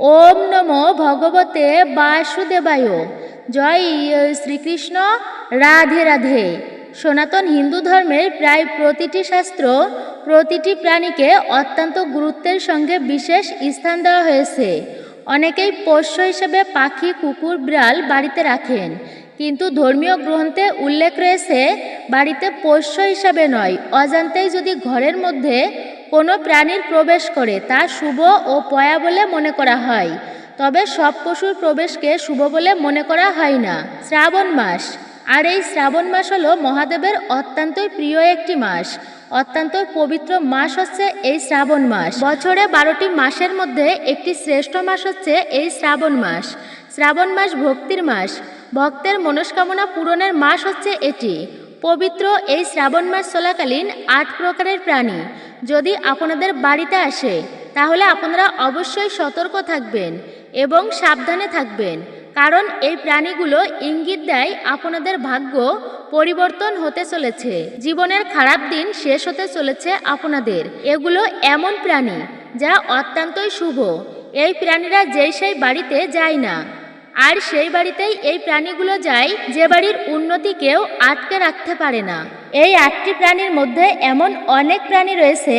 ওম নমো ভগবতে বাসুদেবায়। জয় শ্রীকৃষ্ণ। রাধে রাধে। সনাতন হিন্দু ধর্মের প্রায় প্রতিটি শাস্ত্র প্রতিটি প্রাণীকে অত্যন্ত গুরুত্বের সঙ্গে বিশেষ স্থান দেওয়া হয়েছে। অনেকেই পোষ্য হিসেবে পাখি, কুকুর, বিড়াল বাড়িতে রাখেন। কিন্তু ধর্মীয় গ্রন্থে উল্লেখ রয়েছে, বাড়িতে পোষ্য হিসাবে নয়, অজান্তেই যদি ঘরের মধ্যে কোনো প্রাণীর প্রবেশ করে তা শুভ ও পয়া বলে মনে করা হয়। তবে সব পশুর প্রবেশকে শুভ বলে মনে করা হয় না। শ্রাবণ মাস। আর এই শ্রাবণ মাস হলো মহাদেবের অত্যন্তই প্রিয় একটি মাস। অত্যন্ত পবিত্র মাস হচ্ছে এই শ্রাবণ মাস। বছরে বারোটি মাসের মধ্যে একটি শ্রেষ্ঠ মাস হচ্ছে এই শ্রাবণ মাস। শ্রাবণ মাস ভক্তির মাস। ভক্তের মনস্কামনা পূরণের মাস হচ্ছে এটি। পবিত্র এই শ্রাবণ মাস চলাকালীন আট প্রকারের প্রাণী। যদি আপনাদের বাড়িতে আসে, তাহলে আপনারা অবশ্যই সতর্ক থাকবেন এবং সাবধানে থাকবেন, কারণ এই প্রাণীগুলো ইঙ্গিত দেয় আপনাদের ভাগ্য পরিবর্তন হতে চলেছে, জীবনের খারাপ দিন শেষ হতে চলেছে আপনাদের। এগুলো এমন প্রাণী যা অত্যন্তই শুভ, এই প্রাণীরা যেই সেই বাড়িতে যায় না। আর সেই বাড়িতেই এই প্রাণীগুলো যায়, যে বাড়ির উন্নতি কেউ আটকে রাখতে পারে না। এই আটটি প্রাণীর মধ্যে এমন অনেক প্রাণী রয়েছে,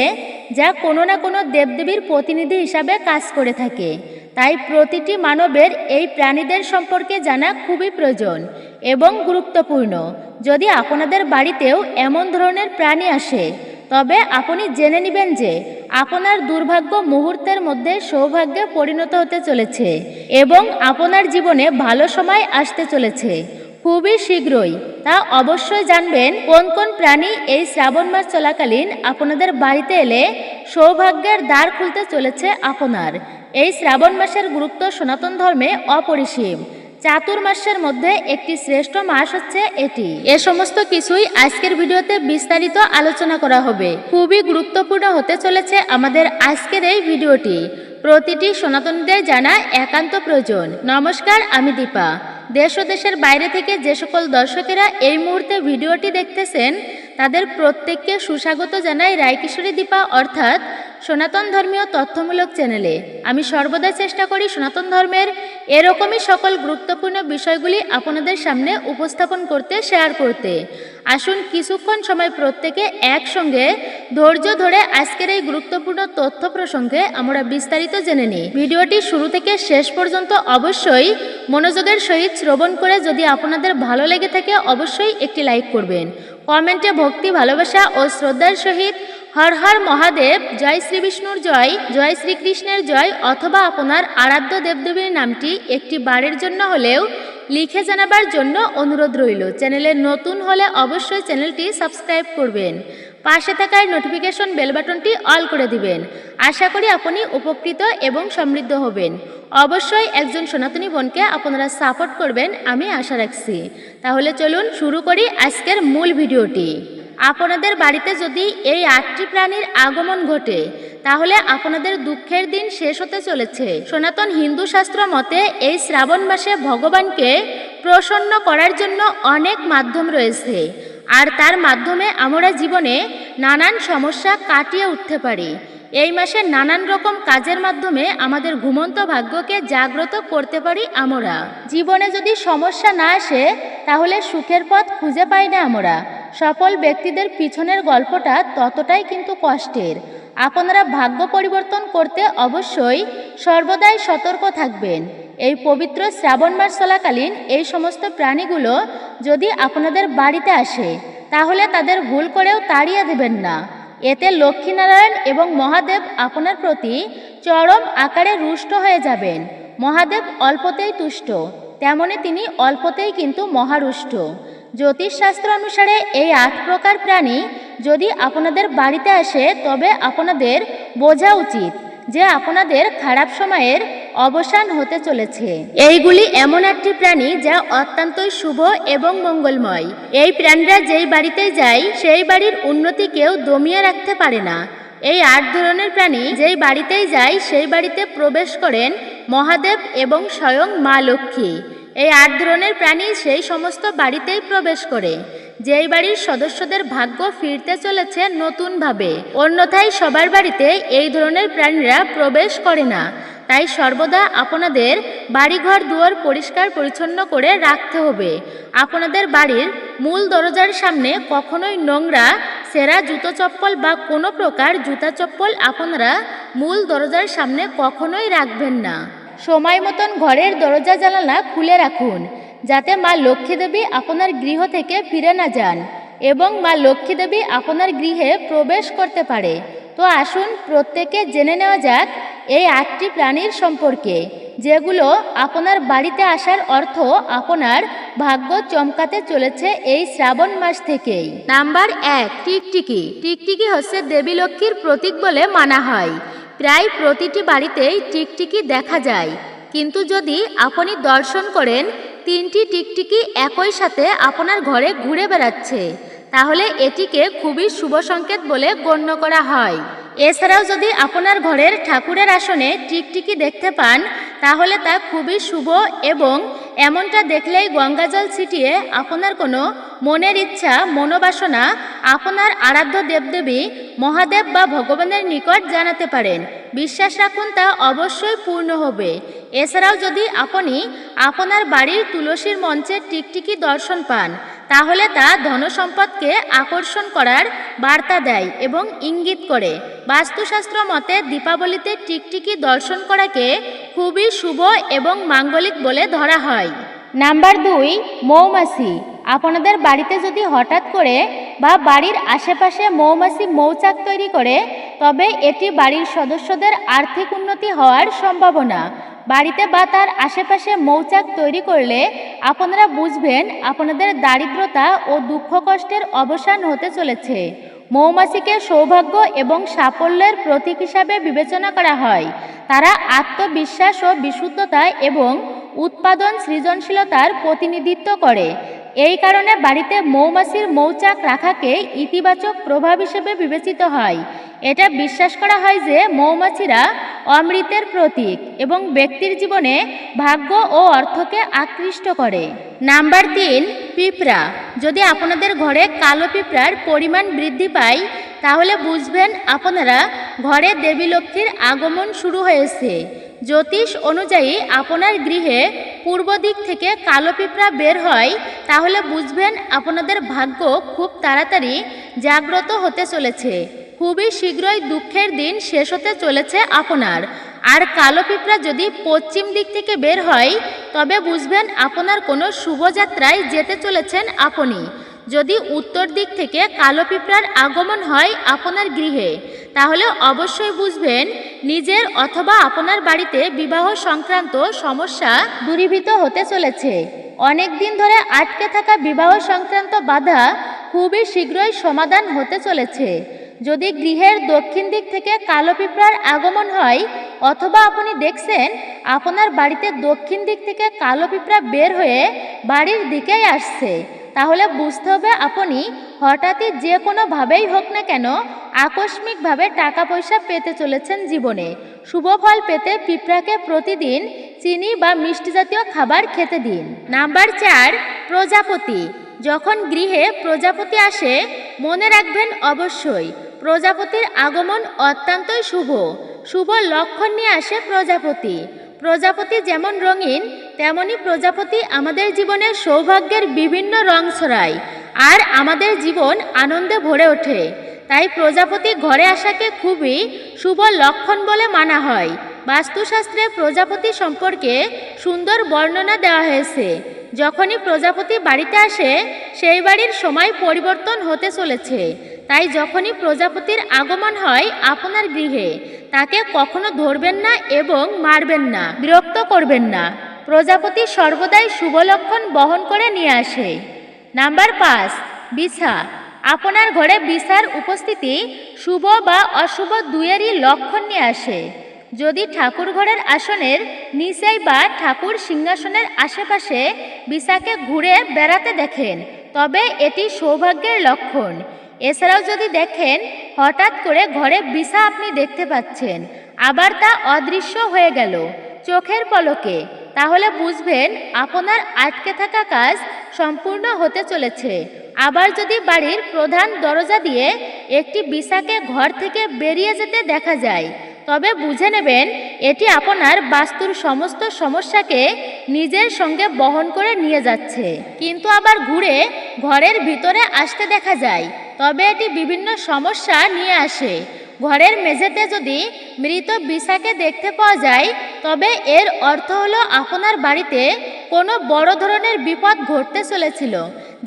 যা কোনো না কোনো দেবদেবীর প্রতিনিধি হিসাবে কাজ করে থাকে। তাই প্রতিটি মানবের এই প্রাণীদের সম্পর্কে জানা খুবই প্রয়োজন এবং গুরুত্বপূর্ণ। যদি আপনাদের বাড়িতেও এমন ধরনের প্রাণী আসে তবে আপনি জেনে নেবেন যে আপনার দুর্ভাগ্য মুহূর্তের মধ্যে সৌভাগ্যে পরিণত হতে চলেছে এবং আপনার জীবনে ভালো সময় আসতে চলেছে। খুবই শীঘ্রই। তা অবশ্যই জানবেন কোন কোন প্রাণী এই শ্রাবণ মাস চলাকালীন আপনাদের বাড়িতে এলে সৌভাগ্যের দ্বার খুলতে চলেছে আপনার। এই শ্রাবণ মাসের গুরুত্ব সনাতন ধর্মে অপরিসীম। চাতুর্মাসের মধ্যে একটি শ্রেষ্ঠ মাস হচ্ছে এটি। এ সমস্ত কিছুই আজকের ভিডিওতে বিস্তারিত আলোচনা করা হবে। খুবই গুরুত্বপূর্ণ হতে চলেছে আমাদের আজকের এই ভিডিওটি। প্রতিটি সনাতনীদের জানা একান্ত প্রয়োজন। নমস্কার, আমি দীপা। দেশ ও দেশের বাইরে থেকে যে সকল দর্শকেরা এই মুহূর্তে ভিডিওটি দেখতেছেন, তাদের প্রত্যেককে সুস্বাগত জানাই রায়কিশোরী দীপা, অর্থাৎ সনাতন ধর্মীয় তথ্যমূলক চ্যানেলে আমি সর্বদা চেষ্টা করি সনাতন ধর্মের এরকমই সকল গুরুত্বপূর্ণ বিষয়গুলি আপনাদের সামনে উপস্থাপন করতে শেয়ার করতে। আসুন কিছুক্ষণ সময় প্রত্যেকে একসঙ্গে ধৈর্য ধরে আজকের এই গুরুত্বপূর্ণ তথ্য প্রসঙ্গে আমরা বিস্তারিত জেনে নিই। ভিডিওটি শুরু থেকে শেষ পর্যন্ত অবশ্যই মনোযোগের সহিত শ্রবণ করে যদি আপনাদের ভালো লেগে থাকে, অবশ্যই একটি লাইক করবেন। কমেন্টে ভক্তি, ভালোবাসা ও শ্রদ্ধার সহিত হর হর মহাদেব, জয় শ্রী বিষ্ণুর জয় জয় শ্রীকৃষ্ণের জয়, অথবা আপনার আরাধ্য দেবদেবীর নামটি একটি বারের জন্য হলেও লিখে জানাবার জন্য অনুরোধ রইল। চ্যানেলে নতুন হলে অবশ্যই চ্যানেলটি সাবস্ক্রাইব করবেন। পাশে থাকার নোটিফিকেশন বেল বাটনটি অল করে দিবেন। আশা করি আপনি উপকৃত এবং সমৃদ্ধ হবেন। অবশ্যই একজন সনাতনী বোনকে আপনারা সাপোর্ট করবেন, আমি আশা রাখছি। তাহলে চলুন শুরু করি আজকের মূল ভিডিওটি। আপনাদের বাড়িতে যদি এই আটটি প্রাণীর আগমন ঘটে, তাহলে আপনাদের দুঃখের দিন শেষ হতে চলেছে। সনাতন হিন্দু শাস্ত্র মতে এই শ্রাবণ মাসে ভগবানকে প্রসন্ন করার জন্য অনেক মাধ্যম রয়েছে। আর তার মাধ্যমে আমরা জীবনে নানান সমস্যা কাটিয়ে উঠতে পারি। এই মাসে নানান রকম কাজের মাধ্যমে আমাদের ঘুমন্ত ভাগ্যকে জাগ্রত করতে পারি আমরা। জীবনে যদি সমস্যা না আসে, তাহলে সুখের পথ খুঁজে পাই না আমরা। সফল ব্যক্তিদের পিছনের গল্পটা ততটাই কিন্তু কষ্টের। আপনারা ভাগ্য পরিবর্তন করতে অবশ্যই সর্বদাই সতর্ক থাকবেন। এই পবিত্র শ্রাবণ মাস চলাকালীন এই সমস্ত প্রাণীগুলো যদি আপনাদের বাড়িতে আসে, তাহলে তাদের ভুল করেও তাড়িয়ে দেবেন না। এতে লক্ষ্মীনারায়ণ এবং মহাদেব আপনার প্রতি চরম আকারে রুষ্ট হয়ে যাবেন। মহাদেব অল্পতেই তুষ্ট, তেমনি তিনি অল্পতেই কিন্তু মহারুষ্ট। জ্যোতিষশাস্ত্র অনুসারে এই আট প্রকার প্রাণী যদি আপনাদের বাড়িতে আসে, তবে আপনাদের বোঝা উচিত। যে আপনাদের খারাপ সময়ের অবসান হতে চলেছে। এইগুলি এমন একটি প্রাণী যা অত্যন্তই শুভ এবং মঙ্গলময়। এই প্রাণীরা যেই বাড়িতে যায়, সেই বাড়ির উন্নতি কেউ দমিয়ে রাখতে পারে না। এই আট ধরনের প্রাণী যেই বাড়িতেই যায়, সেই বাড়িতে প্রবেশ করেন মহাদেব এবং স্বয়ং মা লক্ষ্মী। এই আট ধরনের প্রাণী সেই সমস্ত বাড়িতেই প্রবেশ করে। যেই বাড়ির সদস্যদের ভাগ্য ফিরতে চলেছে নতুনভাবে। অন্যথায় সবার বাড়িতে এই ধরনের প্রাণীরা প্রবেশ করে না। তাই সর্বদা আপনাদের বাড়িঘর দুয়ার পরিষ্কার পরিচ্ছন্ন করে রাখতে হবে। আপনাদের বাড়ির মূল দরজার সামনে কখনোই নোংরা, সেরা জুতো চপ্পল বা কোনো প্রকার জুতা চপ্পল আপনারা মূল দরজার সামনে কখনোই রাখবেন না। সময় মতন ঘরের দরজা জানালা খুলে রাখুন, যাতে মা লক্ষ্মী দেবী আপনার গৃহ থেকে ফিরে না যান এবং মা লক্ষ্মী দেবী আপনার গৃহে প্রবেশ করতে পারে। তো আসুন, প্রত্যেকে জেনে নেওয়া যাক এই আটটি প্রাণীর সম্পর্কে, যেগুলো আপনার বাড়িতে আসার অর্থ আপনার ভাগ্য চমকাতে চলেছে এই শ্রাবণ মাস থেকেই। নাম্বার এক, টিকটিকি। টিকটিকি হচ্ছে দেবী লক্ষ্মীর প্রতীক বলে মানা হয়। প্রায় প্রতিটি বাড়িতেই টিকটিকি দেখা যায়। কিন্তু যদি আপনি দর্শন করেন, তিনটি টিকটিকি একই সাথে আপনার ঘরে ঘুরে বেড়াচ্ছে, তাহলে এটিকে খুবই শুভ সংকেত বলে গণ্য করা হয়। এছাড়াও যদি আপনার ঘরের ঠাকুরের আসনে টিকটিকি দেখতে পান, তাহলে তা খুবই শুভ এবং এমনটা দেখলেই গঙ্গাজল ছিটিয়ে আপনার কোনো মনের ইচ্ছা, মনোবাসনা আপনার আরাধ্য দেবদেবী মহাদেব বা ভগবানের নিকট জানাতে পারেন। বিশ্বাস রাখুন তা অবশ্যই পূর্ণ হবে। এছাড়াও যদি আপনি আপনার বাড়ির তুলসীর মঞ্চে টিকটিকি দর্শন পান তাহলে তা ধনসম্পদকে আকর্ষণ করার বার্তা দেয় এবং ইঙ্গিত করে। বাস্তুশাস্ত্র মতে দীপাবলিতে টিকটিকি দর্শন করাকে খুবই শুভ এবং মাঙ্গলিক বলে ধরা হয়। নাম্বার দুই, মৌমাছি। আপনাদের বাড়িতে যদি হঠাৎ করে বা বাড়ির আশেপাশে মৌমাছি মৌচাক তৈরি করে, তবে এটি বাড়ির সদস্যদের আর্থিক উন্নতি হওয়ার সম্ভাবনা। বাড়িতে বা তার আশেপাশে মৌচাক তৈরি করলে আপনারা বুঝবেন আপনাদের দারিদ্রতা ও দুঃখ কষ্টের অবসান হতে চলেছে। মৌমাছিকে সৌভাগ্য এবং সাফল্যের প্রতীক হিসাবে বিবেচনা করা হয়। তারা আত্মবিশ্বাস ও বিশুদ্ধতা এবং উৎপাদন সৃজনশীলতার প্রতিনিধিত্ব করে। এই কারণে বাড়িতে মৌমাছির মৌচাক রাখাকে ইতিবাচক প্রভাব হিসেবে বিবেচিত হয়। এটা বিশ্বাস করা হয় যে মৌমাছিরা অমৃতের প্রতীক এবং ব্যক্তির জীবনে ভাগ্য ও অর্থকে আকৃষ্ট করে। নাম্বার তিন, পিঁপড়া। যদি আপনাদের ঘরে কালো পিঁপড়ার পরিমাণ বৃদ্ধি পায় তাহলে বুঝবেন আপনারা, ঘরে দেবী লক্ষ্মীর আগমন শুরু হয়েছে। জ্যোতিষ অনুযায়ী আপনার গৃহে পূর্ব দিক থেকে কালো পিঁপড়া বের হয়, তাহলে বুঝবেন আপনাদের ভাগ্য খুব তাড়াতাড়ি জাগ্রত হতে চলেছে। খুবই শীঘ্রই দুঃখের দিন শেষ হতে চলেছে আপনার। আর কালো পিঁপড়া যদি পশ্চিম দিক থেকে বের হয়, তবে বুঝবেন আপনার কোনো শুভযাত্রায় যেতে চলেছেন আপনি। যদি উত্তর দিক থেকে কালো পিঁপড়ার আগমন হয় আপনার গৃহে, তাহলে অবশ্যই বুঝবেন নিজের অথবা আপনার বাড়িতে বিবাহ সংক্রান্ত সমস্যা দূরীভূত হতে চলেছে। অনেক দিন ধরে আটকে থাকা বিবাহ সংক্রান্ত বাধা খুবই শীঘ্রই সমাধান হতে চলেছে। যদি গৃহের দক্ষিণ দিক থেকে কালো পিঁপড়ার আগমন হয়, অথবা আপনি দেখছেন আপনার বাড়িতে দক্ষিণ দিক থেকে কালো পিঁপড়া বের হয়ে বাড়ির দিকেই আসছে তাহলে বুঝতে হবে আপনি হঠাৎই যে কোনোভাবেই হোক না কেন আকস্মিকভাবে টাকা পয়সা পেতে চলেছেন জীবনে। শুভ ফল পেতে পিঁপড়াকে প্রতিদিন চিনি বা মিষ্টি জাতীয় খাবার খেতে দিন। নাম্বার চার, প্রজাপতি। যখন গৃহে প্রজাপতি আসে, মনে রাখবেন অবশ্যই প্রজাপতির আগমন অত্যন্তই শুভ। শুভ লক্ষণ নিয়ে আসে প্রজাপতি। প্রজাপতি যেমন রঙিন তেমনি প্রজাপতি আমাদের জীবনে সৌভাগ্যের বিভিন্ন রং ছড়ায়, আর আমাদের জীবন আনন্দে ভরে ওঠে। তাই প্রজাপতি ঘরে আসাকে খুবই শুভ লক্ষণ বলে মানা হয়। বাস্তুশাস্ত্রে প্রজাপতি সম্পর্কে সুন্দর বর্ণনা দেওয়া হয়েছে। যখনই প্রজাপতি বাড়িতে আসে, সেই বাড়ির সময় পরিবর্তন হতে চলেছে। তাই যখনই প্রজাপতির আগমন হয় আপনার গৃহে, তাকে কখনো ধরবেন না এবং মারবেন না, বিরক্ত করবেন না। প্রজাপতি সর্বদাই শুভ লক্ষণ বহন করে নিয়ে আসে। নাম্বার পাঁচ, বিছা। আপনার ঘরে বিছার উপস্থিতি শুভ বা অশুভ দুয়েরই লক্ষণ নিয়ে আসে। যদি ঠাকুর ঘরের আসনের নিচেই বা ঠাকুর সিংহাসনের আশেপাশে বিছাকে ঘুরে বেড়াতে দেখেন, তবে এটি সৌভাগ্যের লক্ষণ। এছাড়াও যদি দেখেন, হঠাৎ করে ঘরে বিছা আপনি দেখতে পাচ্ছেন, আবার তা অদৃশ্য হয়ে গেল। চোখের পলকে, তাহলে বুঝবেন আপনার আটকে থাকা কাজ সম্পূর্ণ হতে চলেছে। আবার যদি বাড়ির প্রধান দরজা দিয়ে একটি বিছাকে ঘর থেকে বেরিয়ে যেতে দেখা যায়, তবে বুঝে নেবেন এটি আপনার বাস্তুর সমস্ত সমস্যাকে নিজের সঙ্গে বহন করে নিয়ে যাচ্ছে। কিন্তু আবার ঘুরে ঘরের ভিতরে আসতে দেখা যায়, তবে এটি বিভিন্ন সমস্যা নিয়ে আসে। ঘরের মেঝেতে যদি মৃত বিশাকে দেখতে পাওয়া যায় তবে এর অর্থ হলো আপনার বাড়িতে কোনো বড় ধরনের বিপদ ঘটতে চলেছিল,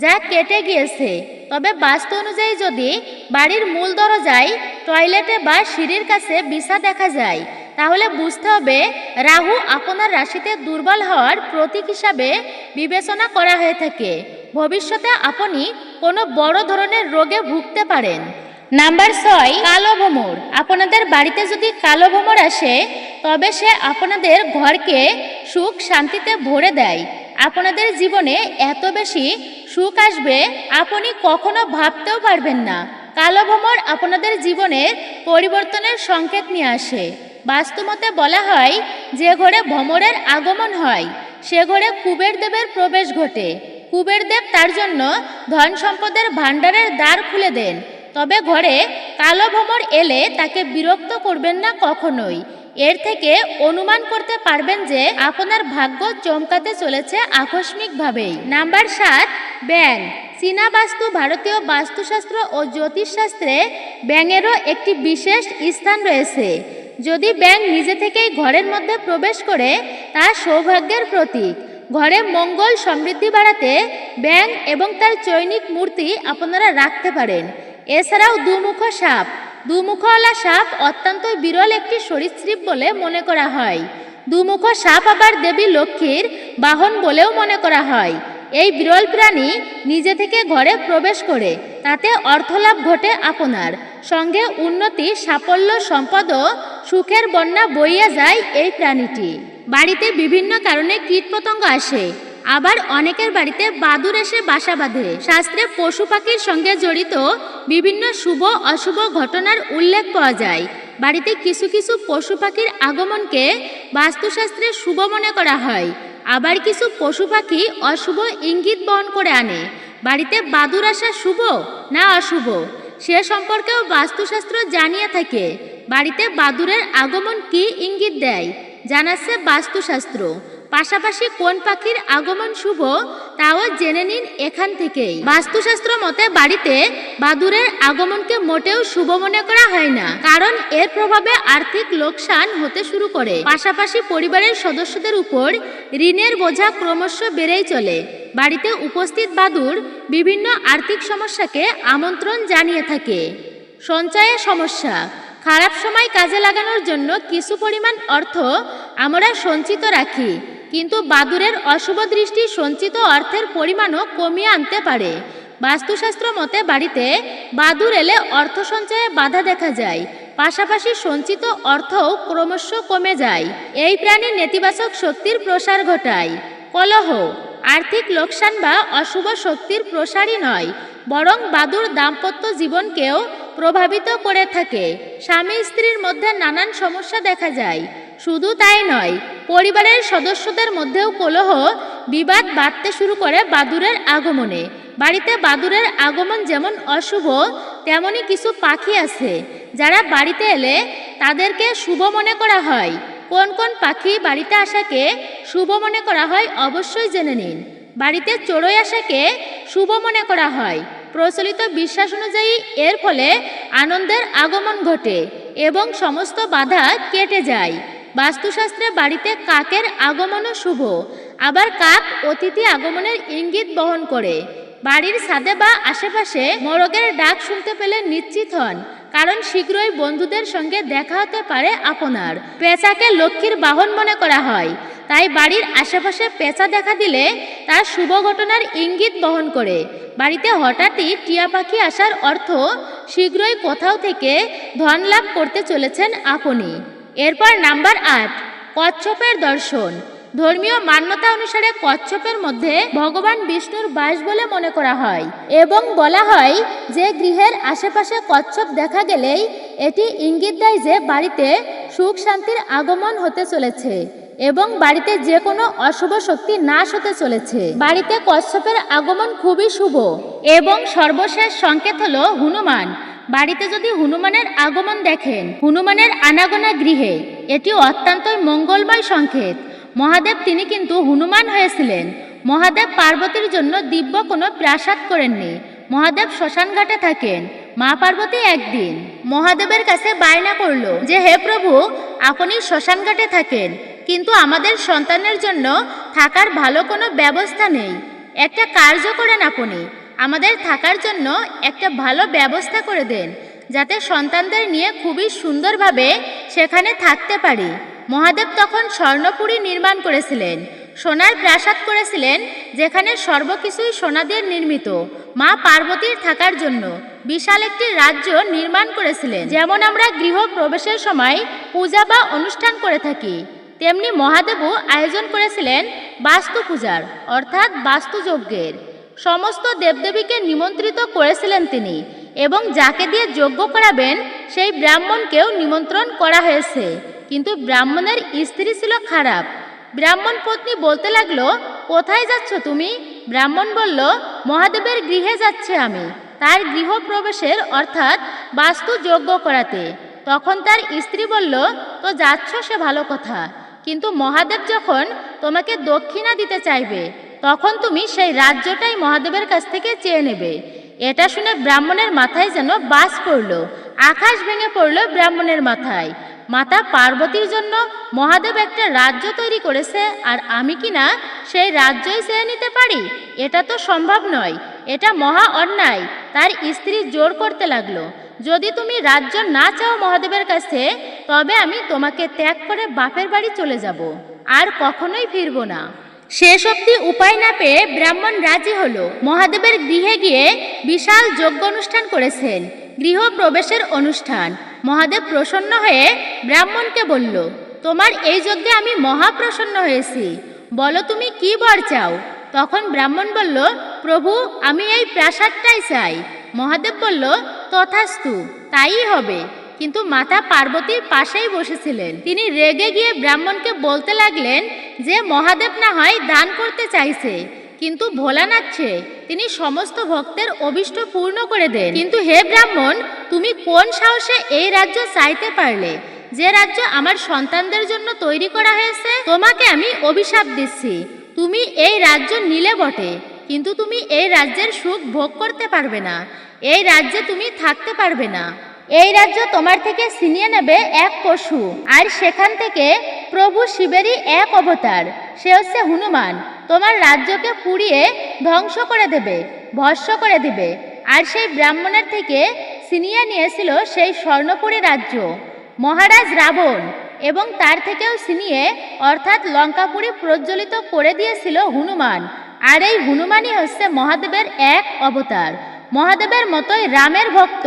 যা কেটে গিয়েছে। তবে বাস্তু অনুযায়ী যদি বাড়ির মূল দরজায় টয়লেটে বা সিঁড়ির কাছে বিছা দেখা যায়, তাহলে বুঝতে হবে রাহু আপনার রাশিতে দুর্বল হওয়ার প্রতীক হিসাবে বিবেচনা করা হয়ে থাকে। ভবিষ্যতে আপনি কোনো বড় ধরনের রোগে ভুগতে পারেন। নাম্বার ছয়, কালো ভ্রমর আপনাদের বাড়িতে যদি কালো ভ্রমর আসে, তবে সে আপনাদের ঘরকে সুখ শান্তিতে ভরে দেয়। আপনাদের জীবনে এত বেশি সুখ আসবে, আপনি কখনো ভাবতেও পারবেন না। কালো ভ্রমর আপনাদের জীবনের পরিবর্তনের সংকেত নিয়ে আসে। বাস্তুমতে বলা হয়, যে ঘরে ভ্রমরের আগমন হয়, সে ঘরে কুবের দেবের প্রবেশ ঘটে। কুবের দেব তার জন্য ধন সম্পদের ভাণ্ডারের দ্বার খুলে দেন। তবে ঘরে কালো ভ্রমর এলে তাকে বিরক্ত করবেন না কখনোই। এর থেকে অনুমান করতে পারবেন যে আপনার ভাগ্য চমকাতে চলেছে আকস্মিকভাবেই। নাম্বার সাত ব্যাং চীনা বাস্তু ভারতীয় বাস্তুশাস্ত্র ও জ্যোতিষশাস্ত্রে ব্যাঙেরও একটি বিশেষ স্থান রয়েছে। যদি ব্যাং নিজে থেকেই ঘরের মধ্যে প্রবেশ করে, তা সৌভাগ্যের প্রতীক। ঘরে মঙ্গল সমৃদ্ধি বাড়াতে ব্যাং এবং তার চৈনিক মূর্তি আপনারা রাখতে পারেন। এছাড়াও দুমুখ সাপ। দুমুখওয়ালা সাপ অত্যন্ত বিরল একটি সরীসৃপ বলে মনে করা হয়। দুমুখ সাপ আবার দেবী লক্ষ্মীর বাহন বলেও মনে করা হয়। এই বিরল প্রাণী নিজে থেকে ঘরে প্রবেশ করে, তাতে অর্থলাভ ঘটে আপনার। সঙ্গে উন্নতি, সাফল্য সম্পদ সুখের বন্যা বইয়া যায় এই প্রাণীটি। বাড়িতে বিভিন্ন কারণে কীটপতঙ্গ আসে। আবার অনেকের বাড়িতে বাদুর এসে বাসা বাঁধে। শাস্ত্রে পশু পাখির সঙ্গে জড়িত বিভিন্ন শুভ অশুভ ঘটনার উল্লেখ পাওয়া যায়। বাড়িতে কিছু কিছু পশু পাখির আগমনকে বাস্তুশাস্ত্রে শুভ মনে করা হয়। আবার কিছু পশু পাখি অশুভ ইঙ্গিত বহন করে আনে। বাড়িতে বাদুর আসা শুভ না অশুভ? সে সম্পর্কেও বাস্তুশাস্ত্র জানিয়ে থাকে। বাড়িতে বাদুরের আগমন কি ইঙ্গিত দেয়? জানাচ্ছে বাস্তুশাস্ত্র। পাশাপাশি কোন পাখির আগমন শুভ, তাও জেনে নিন এখান থেকেই। বাস্তুশাস্ত্র মতে বাড়িতে বাদুরের আগমনকে মোটেও শুভ মনে করা হয় না, কারণ এর প্রভাবে আর্থিক লোকসান হতে শুরু করে। পাশাপাশি পরিবারের সদস্যদের উপর ঋণের বোঝা ক্রমশ বেড়েই চলে। বাড়িতে উপস্থিত বাদুর বিভিন্ন আর্থিক সমস্যাকে আমন্ত্রণ জানিয়ে থাকে। সঞ্চয়ের সমস্যা, খারাপ সময় কাজে লাগানোর জন্য কিছু পরিমাণ অর্থ আমরা সঞ্চিত রাখি। কিন্তু বাদুরের অশুভ দৃষ্টি সঞ্চিত অর্থের পরিমাণও কমিয়ে আনতে পারে। বাস্তুশাস্ত্র মতে বাড়িতে বাদুর এলে অর্থ সঞ্চয়ে বাধা দেখা যায়। পাশাপাশি সঞ্চিত অর্থও ক্রমশ কমে যায়। এই প্রাণীর নেতিবাচক শক্তির প্রসার ঘটায়। কলহ, আর্থিক লোকসান বা অশুভ শক্তির প্রসারই নয়, বরং বাদুর দাম্পত্য জীবনকেও প্রভাবিত করে থাকে। স্বামী স্ত্রীর মধ্যে নানান সমস্যা দেখা যায়। শুধু তাই নয়, পরিবারের সদস্যদের মধ্যেও কলহ, বিবাদ বাড়তে শুরু করে বাদুরের আগমনে। বাড়িতে বাদুরের আগমন যেমন অশুভ, তেমনি কিছু পাখি আছে। যারা বাড়িতে এলে তাদেরকে শুভ মনে করা হয়। কোন কোন পাখি বাড়িতে আসাকে শুভ মনে করা হয় অবশ্যই জেনে নিন। বাড়িতে চড়ই আসাকে শুভ মনে করা হয়। প্রচলিত বিশ্বাস অনুযায়ী এর ফলে আনন্দের আগমন ঘটে এবং সমস্ত বাধা কেটে যায়। বাস্তুশাস্ত্রে বাড়িতে কাকের আগমনও শুভ। আবার কাক অতিথি আগমনের ইঙ্গিত বহন করে। বাড়ির ছাদে বা আশেপাশে মোরগের ডাক শুনতে পেলে নিশ্চিত হন, কারণ শীঘ্রই বন্ধুদের সঙ্গে দেখা হতে পারে আপনার। পেঁচাকে লক্ষ্মীর বাহন মনে করা হয়, তাই বাড়ির আশেপাশে পেঁচা দেখা দিলে তার শুভ ঘটনার ইঙ্গিত বহন করে। বাড়িতে হঠাৎই টিয়া পাখি আসার অর্থ শীঘ্রই কোথাও থেকে ধন লাভ করতে চলেছেন আপনি। এরপর নাম্বার আট, কচ্ছপের দর্শন। ধর্মীয় মান্যতা অনুসারে কচ্ছপের মধ্যে ভগবান বিষ্ণুর বাস বলে মনে করা হয় এবং বলা হয় যে গৃহের আশেপাশে কচ্ছপ দেখা গেলেই এটি ইঙ্গিত দেয় যে বাড়িতে সুখ শান্তির আগমন হতে চলেছে। এবং বাড়িতে যে কোনো অশুভ শক্তি নাশ হতে চলেছে। বাড়িতে কচ্ছপের আগমন খুবই শুভ এবং সর্বশেষ সংকেত হলো হনুমান। বাড়িতে যদি হনুমানের আগমন দেখেন, হনুমানের আনাগোনা গৃহে, এটি অত্যন্তই মঙ্গলময় সংকেত। মহাদেব তিনি কিন্তু হনুমান হয়েছিলেন। মহাদেব পার্বতীর জন্য দিব্য কোনো প্রাসাদ করেননি। মহাদেব শ্মশানঘাটে থাকেন। মা পার্বতী একদিন মহাদেবের কাছে বায়না করল যে, হে প্রভু, আপনি শ্মশানঘাটে থাকেন। কিন্তু আমাদের সন্তানের জন্য থাকার ভালো কোনো ব্যবস্থা নেই। একটা কার্য করেন আপনি। আমাদের থাকার জন্য একটা ভালো ব্যবস্থা করে দেন, যাতে সন্তানদের নিয়ে খুবই সুন্দরভাবে সেখানে থাকতে পারি। মহাদেব তখন স্বর্ণপুরী নির্মাণ করেছিলেন, সোনার প্রাসাদ করেছিলেন, যেখানে সর্বকিছুই সোনা দিয়ে নির্মিত, মা পার্বতীর থাকার জন্য। বিশাল একটি রাজ্য নির্মাণ করেছিলেন। যেমন আমরা গৃহ প্রবেশের সময় পূজা বা অনুষ্ঠান করে থাকি। তেমনি মহাদেবও আয়োজন করেছিলেন বাস্তু পূজার অর্থাৎ বাস্তুযজ্ঞের। সমস্ত দেবদেবীকে নিমন্ত্রিত করেছিলেন তিনি এবং যাকে দিয়ে যজ্ঞ করাবেন, সেই ব্রাহ্মণকেও নিমন্ত্রণ করা হয়েছে। কিন্তু ব্রাহ্মণের স্ত্রী ছিল খারাপ। ব্রাহ্মণ পত্নী বলতে লাগল, কোথায় যাচ্ছ তুমি? ব্রাহ্মণ বলল, মহাদেবের গৃহে যাচ্ছে আমি। তার গৃহ প্রবেশের অর্থাৎ বাস্তু যজ্ঞ করাতে। তখন তার স্ত্রী বলল, তো যাচ্ছ, সে ভালো কথা। কিন্তু মহাদেব যখন তোমাকে দক্ষিণা দিতে চাইবে, তখন তুমি সেই রাজ্যটাই মহাদেবের কাছ থেকে চেয়ে নেবে। এটা শুনে ব্রাহ্মণের মাথায় যেন বাস পড়ল, আকাশ ভেঙে পড়ল ব্রাহ্মণের মাথায়। মাতা পার্বতীর জন্য মহাদেব একটা রাজ্য তৈরি করেছে, আর আমি কি না সেই রাজ্যই চেয়ে নিতে পারি? এটা তো সম্ভব নয়, এটা মহা অন্যায়। তার স্ত্রী জোর করতে লাগল। যদি তুমি রাজ্য না চাও মহাদেবের কাছে, তবে আমি তোমাকে ত্যাগ করে বাপের বাড়ি চলে যাব, আর কখনোই ফিরবো না। শেষ অবধি উপায় না পেয়ে ব্রাহ্মণ রাজি হলো। মহাদেবের গৃহে গিয়ে বিশাল যজ্ঞ অনুষ্ঠান করেছেন, গৃহ প্রবেশের অনুষ্ঠান। মহাদেব প্রসন্ন হয়ে ব্রাহ্মণকে বলল, তোমার এই যজ্ঞে আমি মহাপ্রসন্ন হয়েছি। বলো তুমি কি বর চাও? তখন ব্রাহ্মণ বলল, প্রভু, আমি এই প্রাসাদটাই চাই। মহাদেব বলল তথাস্তু, তাই হবে। কিন্তু মাতা পার্বতীর পাশেই বসেছিলেন। তিনি রেগে গিয়ে ব্রাহ্মণকে বলতে লাগলেন যে, মহাদেব না হয় দান করতে চাইছে। কিন্তু ভোলানাথছে তিনি সমস্ত ভক্তের অভিষ্ট পূর্ণ করে দেন। কিন্তু হে ব্রাহ্মণ, তুমি কোন সাহসে এই রাজ্য চাইতে পারলে? যে রাজ্য আমার সন্তানদের জন্য তৈরি করা হয়েছে, তোমাকে আমি অভিশাপ দিচ্ছি। তুমি এই রাজ্য নিলে বটে, কিন্তু তুমি এই রাজ্যের সুখ ভোগ করতে পারবে না। এই রাজ্যে তুমি থাকতে পারবে না। এই রাজ্য তোমার থেকে ছিনিয়ে নেবে এক পশু, আর সেখান থেকে প্রভু শিবেরই এক অবতার, সে হচ্ছে হনুমান। তোমার রাজ্যকে পুড়িয়ে ধ্বংস করে দেবে ভস্য করে দেবে, আর সেই ব্রাহ্মণের থেকে ছিনিয়ে নিয়েছিল সেই স্বর্ণপুরী রাজ্য। মহারাজ রাবণ এবং তার থেকেও ছিনিয়ে অর্থাৎ লঙ্কাপুরি প্রজ্বলিত করে দিয়েছিল হনুমান, আর এই হনুমানই হচ্ছে মহাদেবের এক অবতার। মহাদেবের মতোই রামের ভক্ত,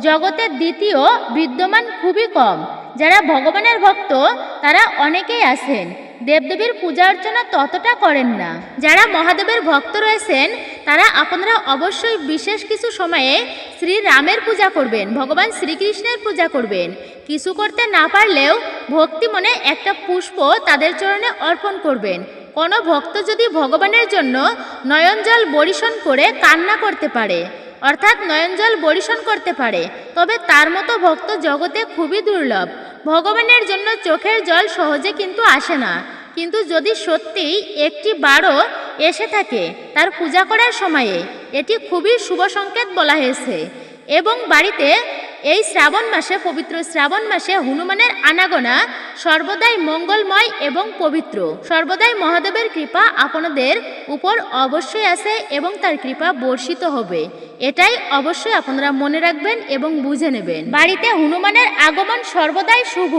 জগতের দ্বিতীয় বিদ্যমান খুবই কম। যারা ভগবানের ভক্ত, তারা অনেকেই আছেন। দেবদেবীর পূজা অর্চনা ততটা করেন না। যারা মহাদেবের ভক্ত রয়েছেন, তারা আপনারা অবশ্যই বিশেষ কিছু সময়ে শ্রী রামের পূজা করবেন, ভগবান শ্রীকৃষ্ণের পূজা করবেন। কিছু করতে না পারলেও ভক্তি মনে একটা পুষ্প তাদের চরণে অর্পণ করবেন। কোনো ভক্ত যদি ভগবানের জন্য নয়নজল বরিশন করে কান্না করতে পারে। অর্থাৎ নয়নজল বরিশন করতে পারে। তবে তার মতো ভক্ত জগতে খুবই দুর্লভ। ভগবানের জন্য চোখের জল সহজে কিন্তু আসে না। কিন্তু যদি সত্যিই একটি বারও এসে থাকে তার পূজা করার সময়ে, এটি খুবই শুভ সংকেত বলা হয়েছে। এবং বাড়িতে এই শ্রাবণ মাসে, পবিত্র শ্রাবণ মাসে হনুমানের আনাগোনা সর্বদাই মঙ্গলময় এবং পবিত্র। সর্বদাই মহাদেবের কৃপা আপনাদের উপর অবশ্যই আছে এবং তার কৃপা বর্ষিত হবে। এটাই অবশ্যই আপনারা মনে রাখবেন এবং বুঝে নেবেন। বাড়িতে হনুমানের আগমন সর্বদাই শুভ।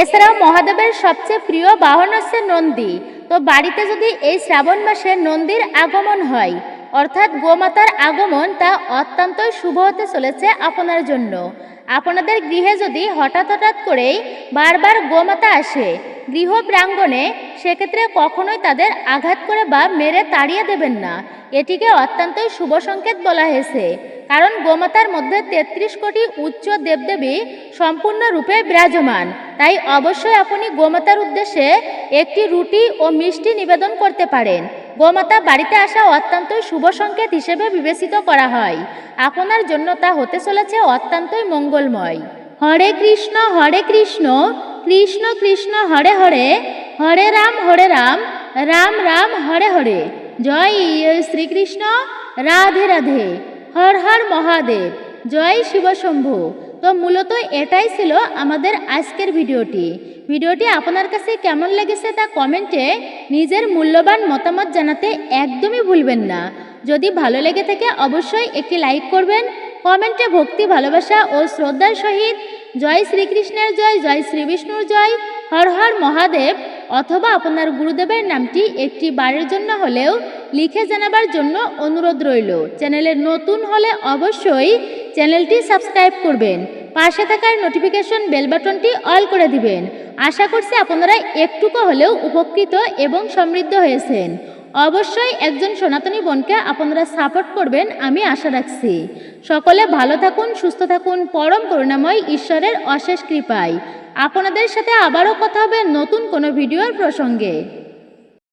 এছাড়াও মহাদেবের সবচেয়ে প্রিয় বাহন হচ্ছে নন্দী। তো বাড়িতে যদি এই শ্রাবণ মাসে নন্দীর আগমন হয় অর্থাৎ গোমাতার আগমন তা অত্যন্তই শুভ হতে চলেছে আপনার জন্য। আপনাদের গৃহে যদি হঠাৎ হঠাৎ করেই বারবার গোমাতা আসে, গৃহ প্রাঙ্গণে, সেক্ষেত্রে কখনোই তাদের আঘাত করে বা মেরে তাড়িয়ে দেবেন না। এটিকে অত্যন্তই শুভ সংকেত বলা হয়েছে। কারণ গোমাতার মধ্যে তেত্রিশ কোটি উচ্চ দেবদেবী সম্পূর্ণরূপে বিরাজমান। তাই অবশ্যই আপনি গোমাতার উদ্দেশ্যে একটি রুটি ও মিষ্টি নিবেদন করতে পারেন। গোমাতা বাড়িতে আসা অত্যন্তই শুভ সংকেত হিসেবে বিবেচিত করা হয়। আপনার জন্য তা হতে চলেছে অত্যন্তই মঙ্গলময়। হরে কৃষ্ণ হরে কৃষ্ণ কৃষ্ণ কৃষ্ণ, হরে হরে হরে রাম হরে রাম রাম রাম, হরে হরে। জয় শ্রীকৃষ্ণ, রাধে রাধে। হর হর মহাদেব। জয় শিবশম্ভু। তো মূলত এটাই ছিল আমাদের আজকের ভিডিওটি। ভিডিওটি আপনার কাছে কেমন লেগেছে তা কমেন্টে নিজের মূল্যবান মতামত জানাতে একদমই ভুলবেন না। যদি ভালো লেগে থাকে অবশ্যই একটি লাইক করবেন কমেন্টে ভক্তি, ভালোবাসা ও শ্রদ্ধার সহিত জয় শ্রীকৃষ্ণের জয় জয় শ্রী বিষ্ণুর জয়, হর হর মহাদেব অথবা আপনার গুরুদেবের নামটি একটি বারের জন্য হলেও লিখে জানাবার জন্য অনুরোধ রইল। চ্যানেলের নতুন হলে অবশ্যই চ্যানেলটি সাবস্ক্রাইব করবেন। পাশে থাকার নোটিফিকেশন বেল বাটনটি অল করে দিবেন। আশা করছি আপনারা একটুকু হলেও উপকৃত এবং সমৃদ্ধ হয়েছেন। অবশ্যই একজন সনাতনী বোনকে আপনারা সাপোর্ট করবেন আমি আশা রাখছি। সকলে ভালো থাকুন, সুস্থ থাকুন, পরম করুণাময় ঈশ্বরের অশেষ কৃপায়। আপনাদের সাথে আবারও কথা হবে নতুন কোনো ভিডিওর প্রসঙ্গে।